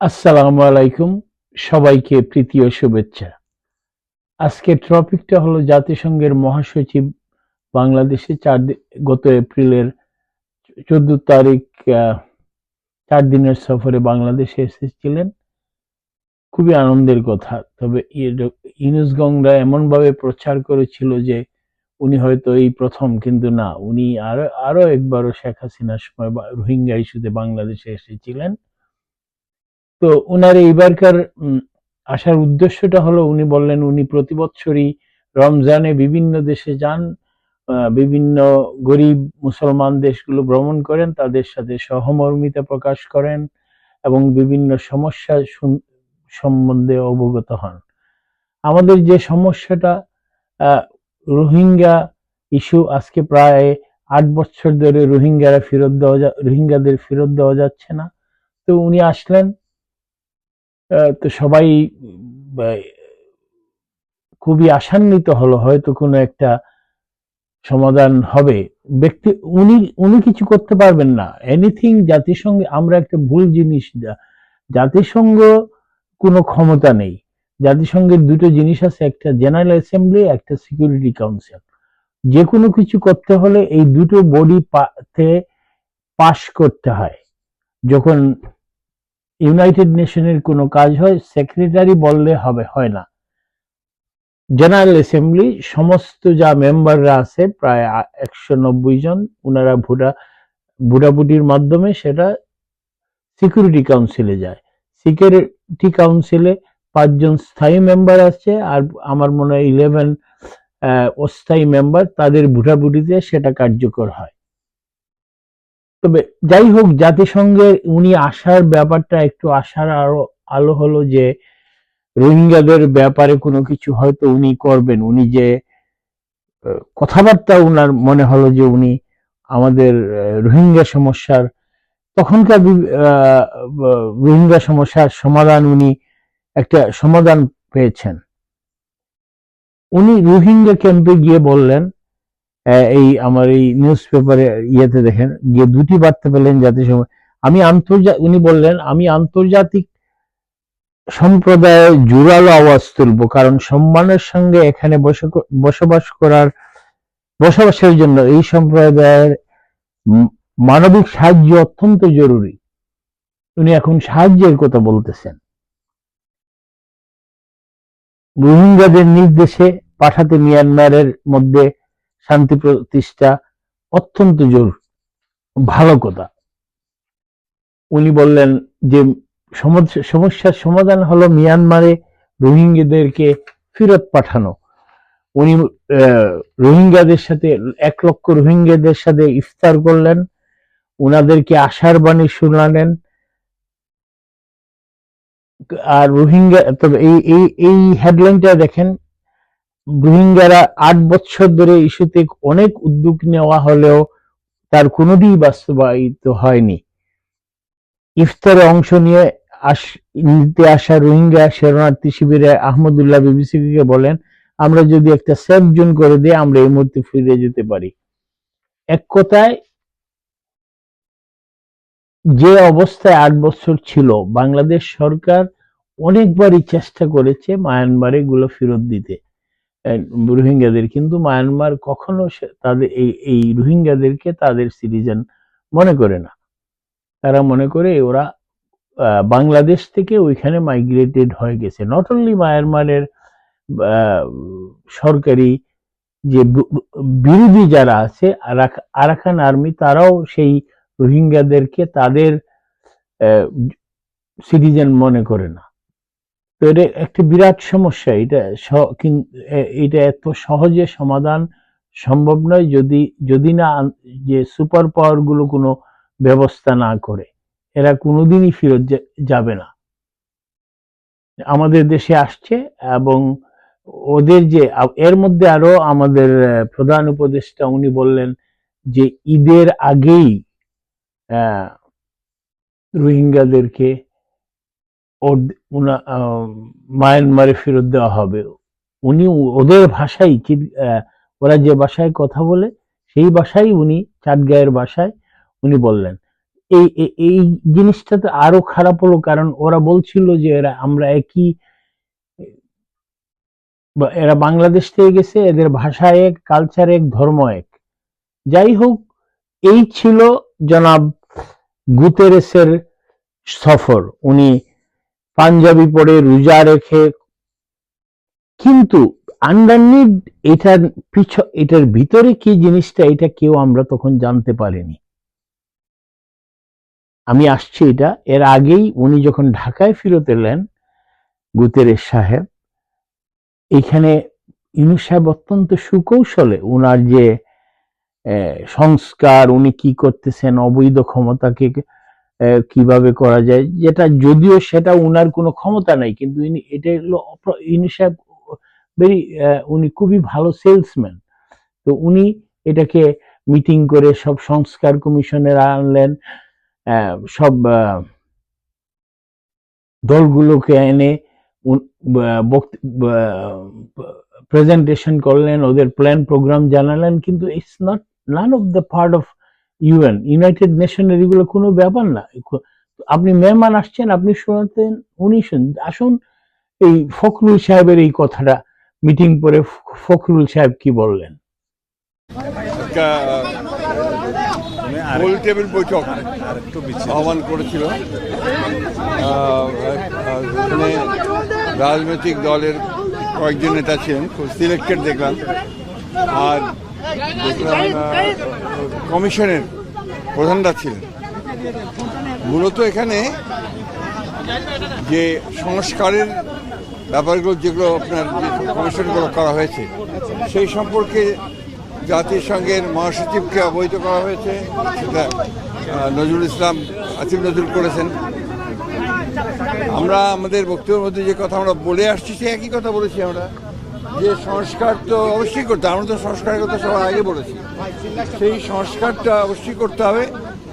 আসসালামু আলাইকুম, সবাইকে প্রীতি ও শুভেচ্ছা। আজকের টপিকটা হলো জাতিসংঘের মহাসচিব বাংলাদেশে চার গত এপ্রিলের চোদ্দ তারিখ চার দিনের সফরে বাংলাদেশে এসেছিলেন। খুবই আনন্দের কথা, তবে ইনুস গংরা এমন ভাবে প্রচার করেছিল যে উনি হয়তো এই প্রথম, কিন্তু না, উনি আরও আরও একবারও শেখ হাসিনার সময় রোহিঙ্গা ইস্যুতে বাংলাদেশে এসেছিলেন। তো উনার এইবারকার আসার উদ্দেশ্যটা হলো উনি বললেন, উনি প্রতি বছরই রমজানে বিভিন্ন দেশে যান বিভিন্ন গরিব মুসলমান দেশগুলো ভ্রমণ করেন, তাদের সাথে সহমর্মিতা প্রকাশ করেন এবং বিভিন্ন সমস্যা সম্বন্ধে অবগত হন। আমাদের যে সমস্যাটা রোহিঙ্গা ইস্যু আজকে প্রায় আট বছর ধরে রোহিঙ্গারা ফেরত দেওয়া রোহিঙ্গাদের ফেরত দেওয়া যাচ্ছে না। তো উনি আসলেন তো সবাই খুবই আশান্বিত হলো হয়তো কোনো একটা সমাধান হবে। ব্যক্তি, উনি উনি কিছু করতে পারবেন না। এনিথিং জাতিসংঘে, আমরা একটা ভুল জিনিস জাতিসংঘ কোনো ক্ষমতা নেই। জাতিসংঘের দুটো জিনিস আছে, একটা জেনারেল অ্যাসেম্বলি একটা সিকিউরিটি কাউন্সিল যে কোনো কিছু করতে হলে এই দুটো বডি পাশ করতে হয়। যখন ইউনাইটেড নেশনের কোনো কাজ হয়, সেক্রেটারি বললে হবে, হয় না। জেনারেল অ্যাসেম্বলি, সমস্ত যা মেম্বাররা আছে, প্রায় একশো নব্বই জন ওনারা ভোটা ভোটাভুটির মাধ্যমে সেটা সিকিউরিটি কাউন্সিলে যায়। সিকিউরিটি কাউন্সিলে পাঁচজন স্থায়ী মেম্বার আছে, আর আমার মনে হয় ইলেভেন অস্থায়ী মেম্বার, তাদের ভোটাভুটিতে সেটা কার্যকর হয়। তবে যাই হোক জাতিসংঘের উনি আসার ব্যাপারটা একটু আসার আরও আলো হলো যে রোহিঙ্গাদের ব্যাপারে কোনো কিছু হয়তো উনি করবেন। উনি যে কথাবার্তা উনার মনে হলো যে উনি আমাদের রোহিঙ্গা সমস্যার, তখনকার রোহিঙ্গা সমস্যার সমাধান উনি একটা সমাধান পেয়েছেন। উনি রোহিঙ্গা ক্যাম্পে গিয়ে বললেন এই আমার এই নিউজ পেপারে ইয়েতে দেখেন, গিয়ে দুটি বার্তা পেলেন জাতিসংঘ আমি আন্তর্জাতিক উনি বললেন, আমি আন্তর্জাতিক সম্প্রদায়ের জোরালো আওয়াজ তুলবো, কারণ সম্মানের সঙ্গে এখানে বসবাস করার বসবাসের জন্য এই সম্প্রদায়ের মানবিক সাহায্য অত্যন্ত জরুরি। উনি এখন সাহায্যের কথা বলতেছেন। রোহিঙ্গাদের নির্দেশে পাঠাতে মিয়ানমারের মধ্যে শান্তি প্রতিষ্ঠা অত্যন্ত জরুরি। ভালো কথা। উনি বললেন যে সমস্যা- সমস্যার সমাধান হলো মিয়ানমারে রোহিঙ্গাদেরকে ফেরত পাঠানো। উনি রোহিঙ্গাদের সাথে, এক লক্ষ রোহিঙ্গাদের সাথে ইফতার করলেন। উনাদেরকে আশার বাণী শুনালেন। আর রোহিঙ্গা, তবে এই এই হেডলাইনটা দেখেন রোহিঙ্গারা আট বছর ধরে ইস্যুতে অনেক উদ্যোগ নেওয়া হলেও তার কোনোটিই বাস্তবায়িত হয়নি। ইফতারে অংশ নিয়ে নিতে আসা রোহিঙ্গা শরণার্থী শিবিরে আহমদুল্লাহ বিবিসিকে বলেন, আমরা যদি একটা সেফ জোন করে দিই, আমরা এই মুহূর্তে ফিরে যেতে পারি। এক কথায়, যে অবস্থায় আট বছর ছিল, বাংলাদেশ সরকার অনেকবারই চেষ্টা করেছে মায়ানমারে গুলো ফেরত দিতে। রোহিঙ্গাদের। কিন্তু মায়ানমার কখনো তাদের এই এই রোহিঙ্গাদেরকে তাদের সিটিজেন মনে করে না। তারা মনে করে ওরা বাংলাদেশ থেকে ওইখানে মাইগ্রেটেড হয়ে গেছে। নট অনলি মায়ানমারের সরকারি যে বিরোধী যারা আছে, আরাক- আরাকান আর্মি, তারাও সেই রোহিঙ্গাদেরকে তাদের সিটিজেন মনে করে না। তো এটা একটা বিরাট সমস্যা। এটা এটা এত সহজে সমাধান সম্ভব নয় যদি যদি না যে সুপার পাওয়ারগুলো কোনো ব্যবস্থা না করে। এরা কোনোদিনই ফেরত যাবে না। আমাদের দেশে আসছে এবং ওদের যে, এর মধ্যে আরও আমাদের প্রধান উপদেষ্টা উনি বললেন যে ঈদের আগেই রোহিঙ্গাদেরকে আহ, মায়ানমারে ফেরত দেওয়া হবে। উনি ওদের ভাষাই ওরা যে ভাষায় কথা বলে সেই ভাষাই উনি চাটগাঁয়ের ভাষায় উনি বললেন। এই এই- জিনিসটা তো আরও খারাপ হলো কারণ ওরা বলছিল যে এরা আমরা একই এরা বাংলাদেশ থেকে গেছে এদের ভাষা এক কালচার এক ধর্ম এক। যাই হোক এই ছিল জনাব গুতেরেসের সফর। উনি পাঞ্জাবি পরে রোজা রেখে। কিন্তু আন্ডারনিড এটার পিছ এটার ভিতরে কি জিনিসটা, এটা কেউ আমরা তখন জানতে পারিনি। আমি আসছি এটা, এর আগেই উনি যখন ঢাকায় ফেরত এলেন গুতেরেস সাহেব, এখানে ইনু সাহেব অত্যন্ত সুকৌশলে উনার যে সংস্কার, উনি কি করতেছেন, অবৈধ ক্ষমতাকে কীভাবে করা যায়, যেটা যদিও সেটা উনার কোনো ক্ষমতা নাই, কিন্তু ইনি, এটা হলো ইনু সাহেব ভেরি উনি খুবই ভালো সেলসম্যান তো উনি এটাকে মিটিং করে সব সংস্কার কমিশনের আনলেন সব দলগুলোকে এনে প্রেজেন্টেশন করলেন, ওদের প্ল্যান প্রোগ্রাম জানালেন, কিন্তু it's not none of the part of UN United নেশনের এগুলো কোনো ব্যাপার না। আপনি মেহমান আসছেন, আপনি শোনাতেন, উনি আসুন, এই ফখরুল সাহেবের এই কথাটা মিটিং পরে ফখরুল সাহেব কি বললেন? টেবিল বৈঠক আহ্বান করেছিল। রাজনৈতিক দলের কয়েকজন নেতা ছিলেন খুব সিলেক্টেড দেখলাম। আর কমিশনের প্রধানরা ছিলেন। মূলত এখানে যে সংস্কারের ব্যাপারগুলো যেগুলো আপনার কমিশনগুলো করা হয়েছে, সেই সম্পর্কে জাতিসংঘের মহাসচিবকে অবহিত করা হয়েছে। সেটা নজরুল ইসলাম আসিফ নজরুল করেছেন। আমরা, আমাদের বক্তব্যের মধ্যে যে কথা আমরা বলে আসছি সে একই কথা বলেছি আমরা। যে সংস্কার তো অবশ্যই করতে। আমরা তো সংস্কারের কথা সবাই আগে বলেছি। সেই সংস্কারটা অবশ্যই করতে হবে।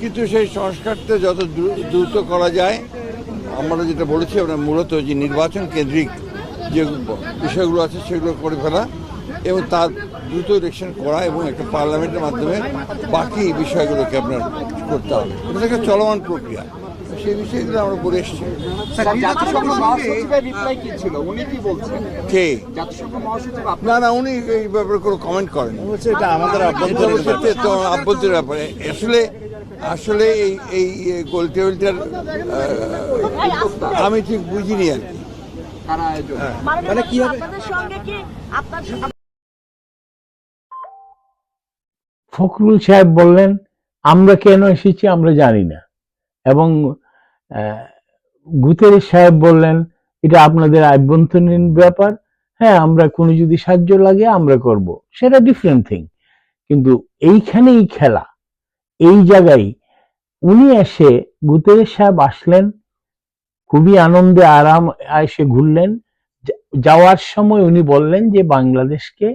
কিন্তু সেই সংস্কারটা যত দ্রু- দ্রুত করা যায়, আমরা যেটা বলেছি, আমরা মূলত যে নির্বাচন কেন্দ্রিক যে বিষয়গুলো আছে, সেগুলো করে ফেলা এবং তার দ্রুত ইলেকশন করা এবং একটা পার্লামেন্টের মাধ্যমে বাকি বিষয়গুলোকে আপনার করতে হবে। এটা একটা চলমান প্রক্রিয়া। সেই বিষয়গুলো আমরা বলে এসেছি। কি ছিল? উনি কি বলছেন কে? জাতিসংঘ না না উনি এই ব্যাপারে কোনো কমেন্ট করেন বলছে এটা আমাদের হচ্ছে তো আভ্যন্তরীণ ব্যাপারে। আসলে আসলে এই এই গোল টেবিলটার আমি ঠিক বুঝিনি আর কি। কারা মানে কীভাবে কি আপনার ফখরুল সাহেব বললেন আমরা কেন এসেছি আমরা জানি না। এবং আহ, গুতেরেস সাহেব বললেন এটা আপনাদের আভ্যন্তরীণ ব্যাপার। হ্যাঁ আমরা কোনো যদি সাহায্য লাগে আমরা করব। সেটা ডিফারেন্ট থিং কিন্তু এইখানেই খেলা। এই জায়গায় উনি এসে গুতেরেস সাহেব আসলেন খুবই আনন্দে আরাম এসে ঘুরলেন। যাওয়ার সময় উনি বললেন যে বাংলাদেশকে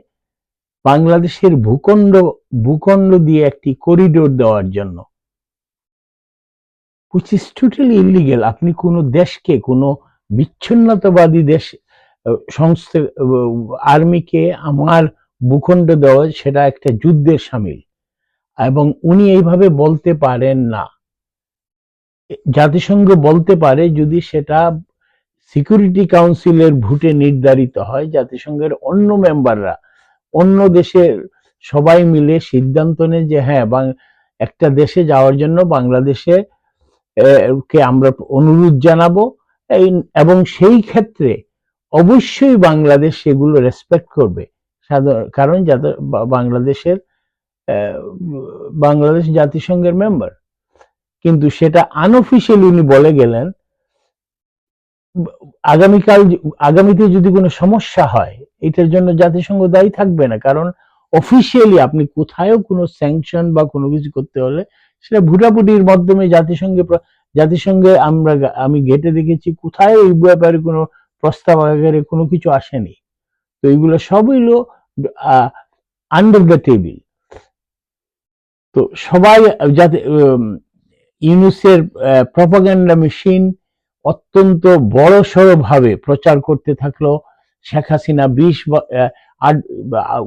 বাংলাদেশের ভূখণ্ড ভূখণ্ড দিয়ে একটি করিডোর দেওয়ার জন্য। হুইচ ইজ টোটালি ইলিগেল আপনি কোনো দেশকে, কোনো বিচ্ছিন্নতাবাদী দেশ সংস্থা আর্মিকে আমার ভূখণ্ড দেওয়া, সেটা একটা যুদ্ধের সামিল। এবং উনি এইভাবে বলতে পারেন না। জাতিসংঘ বলতে পারে যদি সেটা সিকিউরিটি কাউন্সিলের ভোটে নির্ধারিত হয়, জাতিসংঘের অন্য মেম্বাররা, অন্য দেশের সবাই মিলে সিদ্ধান্ত নেয় যে হ্যাঁ একটা দেশে যাওয়ার জন্য বাংলাদেশে কে আমরা অনুরোধ জানাব। এবং সেই ক্ষেত্রে অবশ্যই বাংলাদেশ সেগুলো রেসপেক্ট করবে। কারণ যাতে বাংলাদেশের বাংলাদেশ জাতিসংঘের মেম্বার কিন্তু সেটা আনঅফিসিয়ালি উনি বলে গেলেন, আগামীকাল, আগামীতে যদি কোনো সমস্যা হয়, এটার জন্য জাতিসংঘ দায়ী থাকবে না। কারণ অফিসিয়ালি আপনি কোথায়ও কোনো স্যাংশন বা কোনো কিছু করতে হলে সেটা ভুটাভুটির মাধ্যমে জাতিসংঘে জাতিসংঘে আমরা আমি ঘেটে দেখেছি কোথায় এই ব্যাপারে কোনো প্রস্তাব আকারে কোনো কিছু আসেনি। তো এগুলো সব হইল আন্ডার দ্য টেবিল তো সবাই যাতে ইউনুসের প্রপাগান্ডা মেশিন অত্যন্ত বড় ভাবে প্রচার করতে থাকল। শেখ হাসিনা বিশ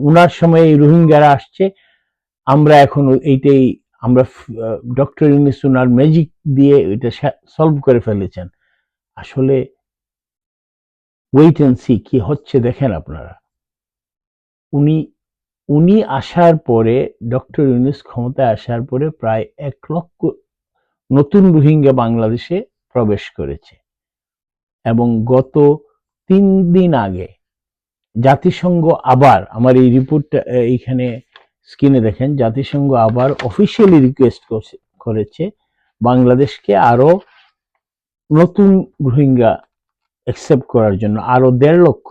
উনার সময় এই রোহিঙ্গারা আসছে। আমরা এখন এইটাই, আমরা ডক্টর ইউনিস উনার ম্যাজিক দিয়ে এটা সলভ করে ফেলেছেন। আসলে ওয়েট অ্যান্ড সি কি হচ্ছে দেখেন আপনারা। উনি উনি আসার পরে, ডক্টর ইউনুস ক্ষমতায় আসার পরে প্রায় এক লক্ষ নতুন রোহিঙ্গা বাংলাদেশে প্রবেশ করেছে। এবং গত তিন দিন আগে জাতিসংঘ আবার, আমার এই রিপোর্টটা এইখানে স্ক্রিনে দেখেন, জাতিসংঘ আবার অফিসিয়ালি রিকোয়েস্ট করেছে বাংলাদেশকে আরও নতুন রোহিঙ্গা অ্যাকসেপ্ট করার জন্য, আরও দেড় লক্ষ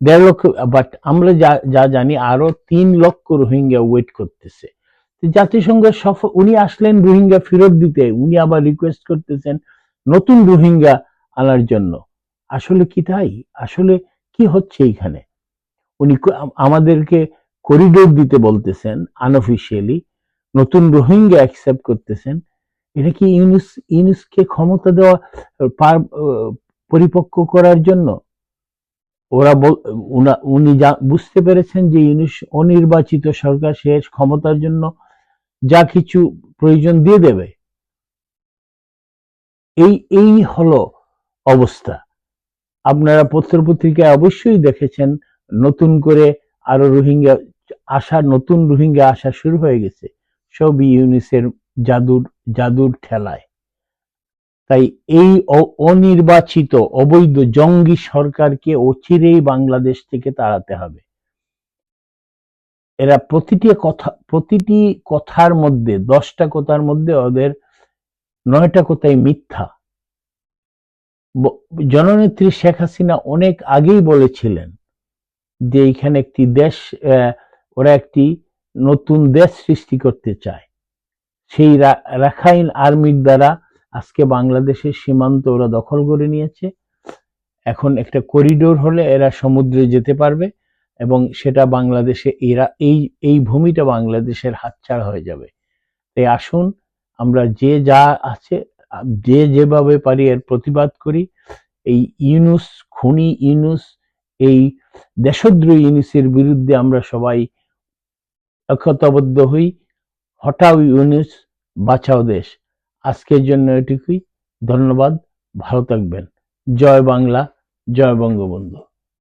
দেড় লক্ষ বাট আমরা যা যা জানি আরও তিন লক্ষ রোহিঙ্গা ওয়েট করতেছে। জাতিসংঘ সফল উনি আসলেন রোহিঙ্গা ফেরত দিতে, উনি আবার রিকোয়েস্ট করতেছেন নতুন রোহিঙ্গা আনার জন্য। আসলে কি তাই? আসলে কি হচ্ছে এইখানে? উনি আমাদেরকে করিডোর দিতে বলতেছেন আনঅফিসিয়ালি নতুন রোহিঙ্গা অ্যাকসেপ্ট করতেছেন। এটা কি ইউনুস, ইউনুসকে ক্ষমতা দেওয়া পরিপক্ক করার জন্য? ওরা উনি যা, বুঝতে পেরেছেন যে ইউনুস অনির্বাচিত সরকার, সে ক্ষমতার জন্য যা কিছু প্রয়োজন দিয়ে দেবে। এই এই হলো অবস্থা। আপনারা পত্রপত্রিকায় অবশ্যই দেখেছেন, নতুন করে আরও রোহিঙ্গা আসা, নতুন রোহিঙ্গা আসা শুরু হয়ে গেছে। সব ইউনিসের জাদুর জাদুর ঠেলায়। তাই এই অনির্বাচিত, অবৈধ জঙ্গি সরকারকে অচিরেই বাংলাদেশ থেকে তাড়াতে হবে। এরা প্রতিটি কথা, প্রতিটি কথার মধ্যে, দশটা কথার মধ্যে ওদের নয়টা কথাই মিথ্যা। জননেত্রী শেখ হাসিনা অনেক আগেই বলেছিলেন যে এখানে একটি দেশ ওরা একটি নতুন দেশ সৃষ্টি করতে চায়। সেই রাখাইন আর্মির দ্বারা আজকে বাংলাদেশের সীমান্ত ওরা দখল করে নিয়েছে। এখন একটা করিডোর হলে এরা সমুদ্রে যেতে পারবে এবং সেটা বাংলাদেশে, এরা, এই এই ভূমিটা বাংলাদেশের হাতছাড়া হয়ে যাবে। তাই আসুন, আমরা যে যা আছে যে যেভাবে পারি এর প্রতিবাদ করি। এই ইউনুস, খুনি ইউনুস, এই দেশদ্রোহী ইউনুসের বিরুদ্ধে আমরা সবাই একতাবদ্ধ হই। হটাও ইউনুস, বাঁচাও দেশ। আজকের জন্য এটুকুই। ধন্যবাদ। ভালো থাকবেন। জয় বাংলা, জয় বঙ্গবন্ধু।